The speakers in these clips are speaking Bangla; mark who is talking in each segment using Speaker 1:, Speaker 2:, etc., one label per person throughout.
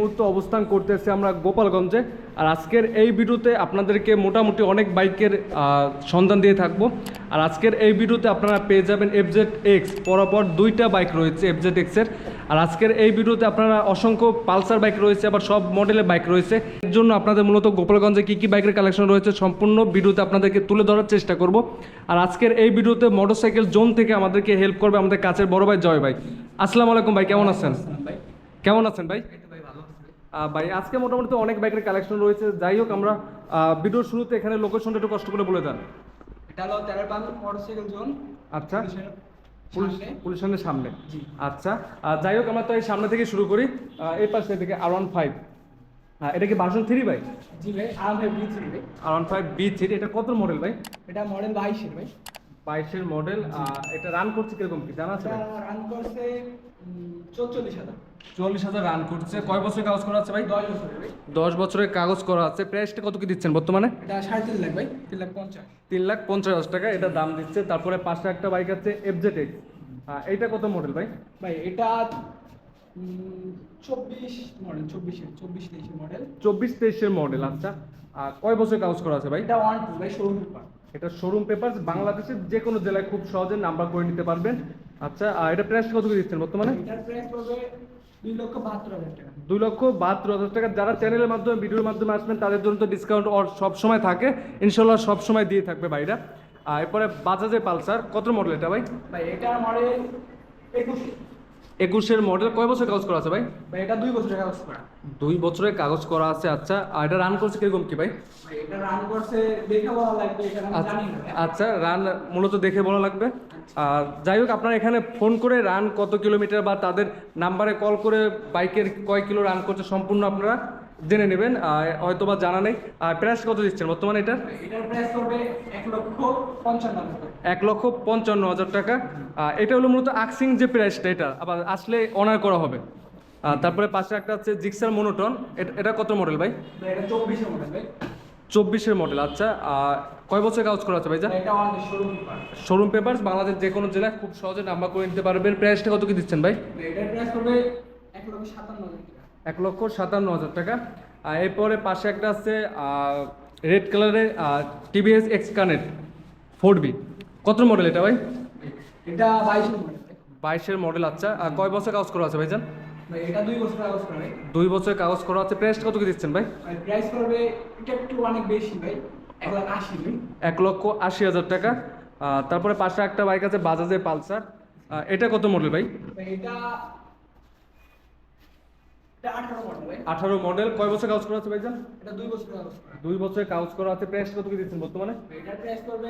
Speaker 1: মুহূর্তে অবস্থান করতেছি আমরা গোপালগঞ্জে। আর আজকের এই ভিডিওতে আপনাদেরকে মোটামুটি অনেক বাইকের সন্ধান দিয়ে থাকব। আর আজকের এই ভিডিওতে আপনারা পেয়ে যাবেন এফজেড এক্স পরপর দুইটা বাইক রয়েছে এফজেড এক্সের আর আজকের এই ভিডিওতে আপনারা অসংখ্য পালসার বাইক রয়েছে আবার সব মডেলের বাইক রয়েছে। এর জন্য আপনাদের মূলত গোপালগঞ্জে কী কী বাইকের কালেকশন রয়েছে সম্পূর্ণ ভিডিওতে আপনাদেরকে তুলে ধরার চেষ্টা করব। আর আজকের এই ভিডিওতে মোটরসাইকেল জোন থেকে আমাদেরকে হেল্প করবে আমাদের কাছের বড় ভাই জয় ভাই। আসসালামু আলাইকুম ভাই কেমন আছেন?
Speaker 2: ভাই।
Speaker 1: কেমন আছেন ভাই?
Speaker 2: ভাই
Speaker 1: আজকে মোটামুটি তো অনেক বাইকের কালেকশন রয়েছে। যাই হোক আমরা ভিডিওর শুরুতে এখানে লোকেশনটা একটু কষ্ট করে বলে দেন।
Speaker 2: এটা হলো তেরো পাল মোটরসাইকেল জোন।
Speaker 1: আচ্ছা। পুলিশ। পুলিশের সামনে।
Speaker 2: জি।
Speaker 1: আচ্ছা। যাই হোক আমরা তো এই সামনে থেকে শুরু করি। এই পাশে থেকে আর ওয়ান ফাইভ এটা কি ভার্সন থ্রি ভাই?
Speaker 2: জি ভাই ভাই বি থ্রি ভাই।
Speaker 1: আর ওয়ান ফাইভ বি থ্রি এটা কত মডেল ভাই?
Speaker 2: এটা মডেল বাইশের ভাই।
Speaker 1: বাইশের মডেল এটা রান করছে কীরকম কি? জানা আছে
Speaker 2: রান করছে চৌচল্লিশ হাজার।
Speaker 1: চল্লিশ হাজার রান করছে। কয় বছরের কাগজ করা আছে ভাই?
Speaker 2: দশ বছরের ভাই।
Speaker 1: দশ বছরের কাগজ করা আছে। প্রাইসটা কত কি দিচ্ছেন বর্তমানে?
Speaker 2: এটা সাড়ে তিন লাখ ভাই তিন লাখ পঞ্চাশ।
Speaker 1: তিন লাখ পঞ্চাশ হাজার টাকা এটা দাম দিচ্ছে। তারপরে পাশে একটা বাইক আছে এফজেড এক্স এইটা কত মডেল ভাই?
Speaker 2: ভাই এটা চব্বিশ মডেল চব্বিশের চব্বিশ তেইশের মডেল
Speaker 1: চব্বিশ তেইশের মডেল আচ্ছা। আর কয় বছর কাগজ করা আছে ভাই?
Speaker 2: এটা ওয়ান টু ভাই শোরুম পেপার
Speaker 1: এটা শোরুম পেপার বাংলাদেশের যে কোনো জেলায় খুব সহজে নাম্বার করে নিতে পারবেন। আচ্ছা আর এটা প্রাইস কত করে দিচ্ছেন বর্তমানে?
Speaker 2: এটার প্রাইস পড়বে দুই লক্ষ বাহাত্তর হাজার টাকা।
Speaker 1: দুই লক্ষ বাহাত্তর হাজার টাকা। যারা চ্যানেলের মাধ্যমে ভিডিওর মাধ্যমে আসবেন তাদের জন্য তো ডিসকাউন্ট সব সময় থাকে। ইনশাল্লাহ সব সময় দিয়ে থাকবে ভাইরা। আর এরপরে বাজাজের পালসার কত মডেল এটা ভাই?
Speaker 2: ভাই এটার মডেল একুশ।
Speaker 1: একুশের মডেল কয় বছর কাগজ করা আছে ভাই?
Speaker 2: ভাই এটা দুই বছরের কাগজ করা।
Speaker 1: দুই বছরের কাগজ করা আছে আচ্ছা। আর এটা রান করছে কীরকম কি ভাই?
Speaker 2: এটা রান করছে দেখে বলা লাগবে এটা জানি না।
Speaker 1: আচ্ছা রান মূলত দেখে বলা লাগবে। আর যাই হোক আপনার এখানে ফোন করে রান কত কিলোমিটার বা তাদের নাম্বারে কল করে বাইকের কয় কিলো রান করছে সম্পূর্ণ আপনারা জেনে নেবেন হয়তো বা জানা নেই। আর প্রাইস কত দিচ্ছেন বর্তমানে এটা
Speaker 2: এটার এক লক্ষ পঞ্চান্ন হাজার টাকা।
Speaker 1: এটা হলো মূলত আকসিং যে প্রাইসটা এটা আবার আসলে অনার করা হবে। তারপরে পাশে একটা হচ্ছে জিক্সার মোনোটন এটা- কত মডেল ভাই?
Speaker 2: চব্বিশের মডেল ভাই।
Speaker 1: চব্বিশের মডেল আচ্ছা। আর কয় বছর কাজ করা আছে ভাই যা
Speaker 2: শোরুম পেপার
Speaker 1: বাংলাদেশ যে কোনো জেলায় খুব সহজে নাম্বার করে নিতে পারবেন। প্রাইসটা কত কি দিচ্ছেন ভাই?
Speaker 2: এটার প্রাইস এক লক্ষ সাতান্ন হাজার
Speaker 1: এক লক্ষ সাতান্ন হাজার টাকা। আর এরপরে পাশে একটা আছে রেড কালারের TVS X connect four B কত মডেল এটা ভাই?
Speaker 2: এটা বাইশের মডেল
Speaker 1: বাইশের মডেল আচ্ছা। আর কয় বছর কাগজ করা আছে ভাইজান?
Speaker 2: ভাই এটা দুই বছর কাগজ করা ভাই
Speaker 1: দুই বছর কাগজ করা আছে। প্রাইসটা কত কি দিচ্ছেন ভাই?
Speaker 2: প্রাইস করবে এটা একটু অনেক বেশি ভাই এক লাখ আশি
Speaker 1: এক লক্ষ আশি হাজার টাকা। তারপরে পাশে একটা বাইক আছে বাজাজের পালসার। এটা কত মডেল ভাই?
Speaker 2: এটা আঠারো মডেল
Speaker 1: কয় বছর কাজ করা আছে ভাইজান?
Speaker 2: এটা দুই বছর
Speaker 1: দুই বছরের কাগজ করা আছে প্রাইসটা কত কি দিচ্ছেন বর্তমানে?
Speaker 2: এটার প্রাইস করবে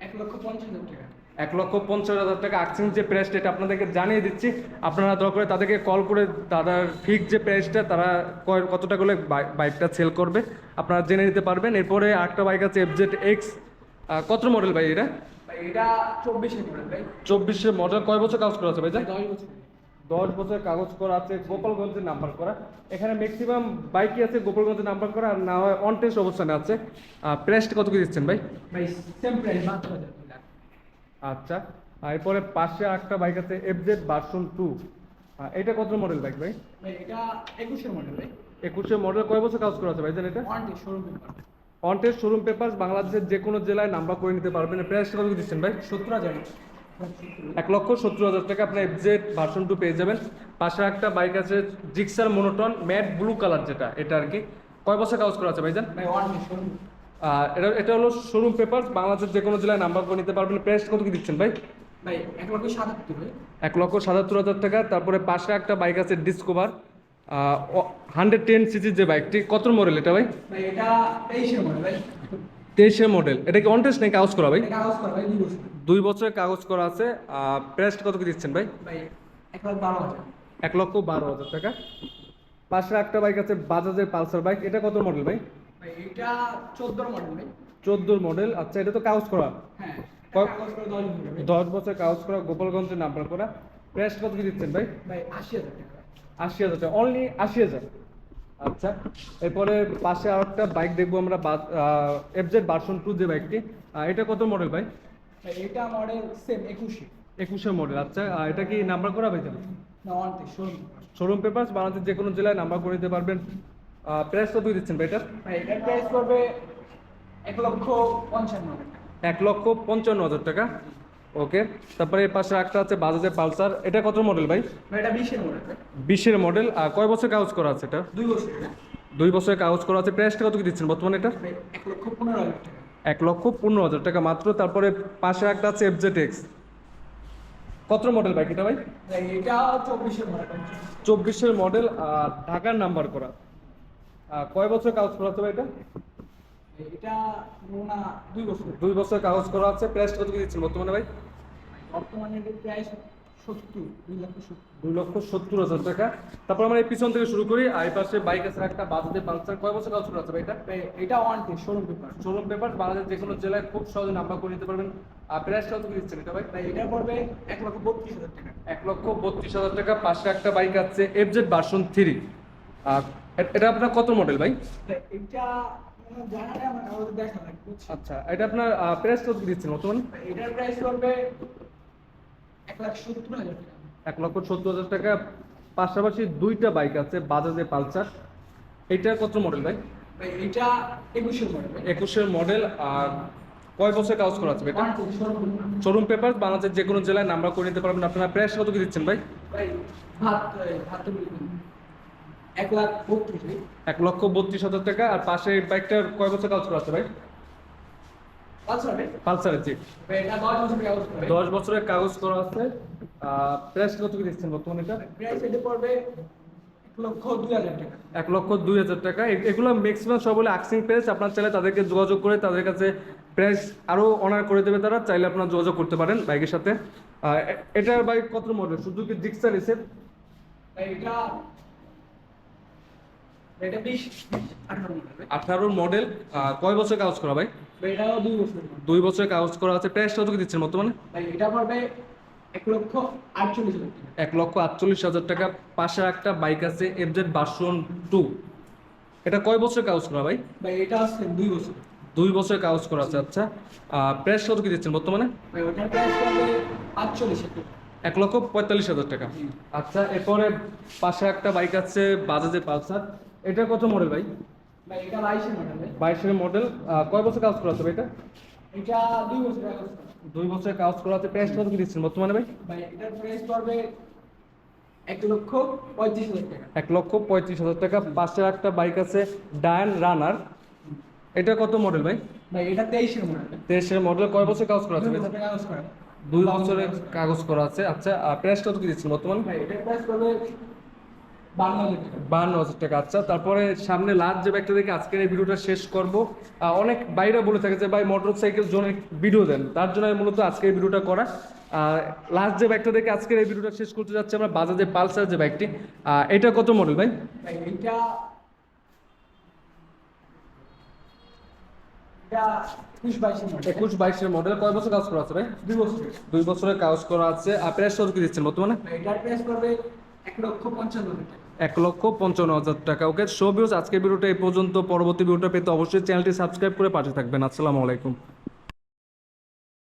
Speaker 2: এক লক্ষ পঞ্চাশ হাজার টাকা।
Speaker 1: এক লক্ষ পঞ্চাশ হাজার টাকা। যে প্রাইসটা এটা আপনাদেরকে জানিয়ে দিচ্ছি। আপনারা দয়া করে তাদেরকে কল করে তাদের ঠিক যে প্রাইসটা তারা কয়- কত টাকা করে বাইকটা সেল করবে আপনারা জেনে নিতে পারবেন। এরপরে আরেকটা বাইক আছে এফজেড এক্স কত মডেল ভাই এটা?
Speaker 2: এটা চব্বিশের মডেল ভাই।
Speaker 1: চব্বিশের মডেল কয় বছর কাজ করা আছে ভাই
Speaker 2: দশ বছর
Speaker 1: দশ বছর কাগজ করা আছে গোপালগঞ্জের নাম্বার করা। এখানে ম্যাক্সিমাম বাইকই আছে গোপালগঞ্জের নাম্বার করা আর না হয় অন টেস্ট অবস্থানে আছে। প্রাইসটা কত কি দিচ্ছেন ভাই? আচ্ছা এরপরে পাশে একটা বাইক আছে এফজেড ভার্সন টু এটা কত মডেল বাইক ভাই?
Speaker 2: ভাই এটা একুশের মডেল ভাই।
Speaker 1: একুশে মডেল কয় বছর কাজ করা আছে ভাই জানেন এটা?
Speaker 2: Day showroom paper
Speaker 1: on test showroom paper বাংলাদেশের যে কোনো জেলায় নাম্বার করে নিতে পারবেন। প্রাইসটা কত কি দিচ্ছেন ভাই?
Speaker 2: সত্তর হাজার।
Speaker 1: এক লক্ষ সত্তর হাজার টাকা আপনার এফজেড ভার্সন টু পেয়ে যাবেন। পাশে একটা বাইক আছে Gixxer monotone matte blue colour যেটা এটা আর কি। কয় বছর কাজ করা আছে ভাইজান? আর এটা এটা হলো শোরুম পেপার বাংলাদেশের যে কোনো জেলায় নাম্বার করে নিতে পারবেন। প্রাইস কত কি দিচ্ছেন ভাই?
Speaker 2: ভাই এক লক্ষ সাতাত্তর
Speaker 1: হাজার টাকা। তারপরে পাশে একটা বাইক আছে ডিসকভার হান্ড্রেড টেন সিসির যে বাইকটি কত মডেল এটা ভাই?
Speaker 2: তেইশের মডেল
Speaker 1: এটা কি অনটেস্ট নাকি কাগজ করা ভাই?
Speaker 2: দুই
Speaker 1: বছরের কাগজ করা আছে প্রাইস কত কি দিচ্ছেন ভাই?
Speaker 2: এক
Speaker 1: লক্ষ বারো হাজার। টাকা। পাশে একটা বাইক আছে বাজাজের পালসার বাইক। এটা কত মডেল ভাই?
Speaker 2: এটা চোদ্দোর মডেল ভাই।
Speaker 1: চোদ্দোর মডেল আচ্ছা এটা তো কাগজ করা।
Speaker 2: হ্যাঁ দশ বছর
Speaker 1: কাগজ করা গোপালগঞ্জের নাম্বার করা। প্রাইস কত কি দিচ্ছেন ভাই?
Speaker 2: ভাই আশি হাজার টাকা।
Speaker 1: আশি হাজার টাকা। অনলি আশি হাজার। আচ্ছা এরপরে পাশে আর একটা বাইক দেখব আমরা এফজেড ভার্সন টু যে বাইকটি। এটা কত মডেল ভাই?
Speaker 2: এটা মডেল সেম একুশে।
Speaker 1: একুশের মডেল আচ্ছা এটা কি নাম্বার করা
Speaker 2: না ওয়ান শোরুম
Speaker 1: পেপারস বাংলাদেশের যে কোনো জেলায় নাম্বার করে নিতে পারবেন। প্রাইস কত দিচ্ছেন ভাই এটার
Speaker 2: প্রাইস পড়বে এক লক্ষ পঞ্চান্ন
Speaker 1: এক লক্ষ পঞ্চান্ন হাজার টাকা? ওকে তারপরে এর পাশে একটা আছে বাজাজের পালসার। এটা কত মডেল ভাই?
Speaker 2: ভাই এটা বিশের মডেল
Speaker 1: বিশের মডেল আর কয় বছর কাগজ করা আছে এটা?
Speaker 2: দুই বছর
Speaker 1: দুই বছরের কাগজ করা আছে প্রাইসটা কত কি দিচ্ছেন বর্তমানে এটা?
Speaker 2: এক লক্ষ পনেরো হাজার টাকা।
Speaker 1: এক লক্ষ পনেরো হাজার টাকা মাত্র তারপরে পাশে একটা আছে এফজেড এক্স কত মডেল বাইক এটা ভাই?
Speaker 2: এটা চব্বিশের মডেল
Speaker 1: চব্বিশের মডেল আর ঢাকার নাম্বার করা। কয় বছর কাগজ করা আছে ভাই এটা?
Speaker 2: এটা নোনা দুই বছর।
Speaker 1: দুই বছর কাগজ করা আছে। প্রাইস কত কি দিচ্ছেন বর্তমানে ভাই?
Speaker 2: বর্তমানে প্রাইস দুই লক্ষ সত্তর।
Speaker 1: হাজার টাকা। তারপর আমরা এই পিছন থেকে শুরু করি। আর এই পাশে বাইক আছে একটা বাজাজের পালসার। কয় বছর আছে এটা?
Speaker 2: এটা শোরুম পেপার
Speaker 1: শোরুম পেপার বাংলাদেশের যে কোনো জেলায় খুব সহজে নাম্বার করে নিতে পারবেন। আর প্রাইসটা কত দিচ্ছেন এটা ভাই?
Speaker 2: এটা পড়বে এক লক্ষ বত্রিশ হাজার টাকা।
Speaker 1: এক লক্ষ বত্রিশ হাজার টাকা। পাশে একটা বাইক আছে এফজেড ভার্সন থ্রি আর এটা আপনার কত মডেল ভাই?
Speaker 2: এটা
Speaker 1: আচ্ছা এটা আপনার প্রাইস কত দিচ্ছেন বর্তমানে?
Speaker 2: এটার প্রাইস পড়বে এক
Speaker 1: লক্ষ সত্তর হাজার টাকা। পাশাপাশি দুইটা বাইক আছে বাজাজের পালসার। এইটা কত মডেল ভাই?
Speaker 2: এটা একুশের মডেল
Speaker 1: একুশের মডেল আর কয় বছর কাগজ করা আছে এটা?
Speaker 2: শোরুম পেপার
Speaker 1: বাংলাদেশের যে কোনো জেলায় নাম্বার করে নিতে পারবেন। আপনারা প্রাইস কত কি দিচ্ছেন ভাই।
Speaker 2: এক লাখ বত্রিশ
Speaker 1: এক লক্ষ বত্রিশ হাজার টাকা। আর পাশে বাইকটার কয় বছর কাগজ করা আছে ভাই? পালসারের জি।
Speaker 2: দশ
Speaker 1: বছরের কাগজ করা আছে। প্রাইস কত কি দিচ্ছেন বর্তমানে এটা?
Speaker 2: পড়বে এক লক্ষ দুই হাজার টাকা।
Speaker 1: এগুলো ম্যাক্সিমাম সব হলে আক্সিং প্রাইস আপনার চাইলে তাদেরকে যোগাযোগ করে তাদের কাছে প্রাইস আরও অনার করে দেবে তারা। চাইলে আপনার যোগাযোগ করতে পারেন বাইকের সাথে। এটার বাইক কত মডেল সুজুকি জিক্সার এসে?
Speaker 2: আঠারো মডেল
Speaker 1: কয় বছর কাগজ করা ভাই?
Speaker 2: এটাও দুই বছর
Speaker 1: দুই বছরের কাগজ করা আছে প্রাইস কত দিচ্ছেন বর্তমানে?
Speaker 2: ভাই এটা পড়বে এক লক্ষ আটচল্লিশ হাজার টাকা।
Speaker 1: এক লক্ষ আটচল্লিশ হাজার টাকা পাশে একটা বাইক আছে এফজেড ভার্সন টু। এটা কয় বছরের কাগজ করা ভাই?
Speaker 2: ভাই এটা আছে দুই বছর
Speaker 1: দুই বছরের কাগজ করা আছে আচ্ছা। প্রাইস কত কি দিচ্ছেন বর্তমানে?
Speaker 2: ভাই ওটার প্রাইস পড়বে আটচল্লিশ হাজার
Speaker 1: এক লক্ষ পঁয়তাল্লিশ হাজার টাকা। আচ্ছা এরপরে পাশে একটা বাইক আছে বাজাজের পালসার। এটা কত মডেল ভাই?
Speaker 2: বাইশের মডেল
Speaker 1: মডেল কয় বছর কাজ করা আছে এটা?
Speaker 2: এটা দুই বছর
Speaker 1: দুই কাজ করা আছে প্রাইস কত কি দিচ্ছেন বর্তমানে ভাই?
Speaker 2: ভাই এটার প্রাইস পড়বে এক লক্ষ পঁয়ত্রিশ হাজার টাকা।
Speaker 1: এক লক্ষ পঁয়ত্রিশ হাজার টাকা পাশে একটা বাইক আছে ডায়ান রানার এটা কত মডেল ভাই?
Speaker 2: ভাই এটা তেইশের মডেল
Speaker 1: তেইশের মডেল কয় বছর কাজ করা আছে
Speaker 2: দুই
Speaker 1: বছরের কাগজ করা আছে। আচ্ছা প্রাইস কত কি দিচ্ছেন বর্তমানে?
Speaker 2: ভাই এটার প্রাইস পড়বে বান্ন হাজার টাকা।
Speaker 1: আচ্ছা তারপরে সামনে লাস্ট যে ব্যাগটা দেখে আজকের এই ভিডিওটা শেষ করব। অনেক বাইরে বলে থাকে যে ভাই মোটর সাইকেল জন্য ভিডিও দেন। তার জন্য মূলত আজকে এই ভিডিওটা করা। লাস্ট যে ব্যাগটা দেখে আজকের এই ভিডিওটা শেষ করতে যাচ্ছে আমরা বাজাজের পালসার যে এটা কত মডেল ভাই?
Speaker 2: এটা একুশ বাইশের মডেল
Speaker 1: একুশ বাইশের মডেল কয় বছর কাজ করা আছে ভাই?
Speaker 2: দুই বছর।
Speaker 1: দুই বছরের কাজ করা আছে। প্রাইস কত কি দিচ্ছেন বর্তমানে?
Speaker 2: পড়বে এক লক্ষ পঞ্চান্ন টাকা।
Speaker 1: এক লক্ষ পঞ্চান্ন হাজার টাকা। ওকে শো ভিউজ আজকের ভিডিওটা এই পর্যন্ত। পরবর্তী ভিডিওটা পেতে অবশ্যই চ্যানেলটি সাবস্ক্রাইব করে পাশে থাকবেন। আসসালামু আলাইকুম।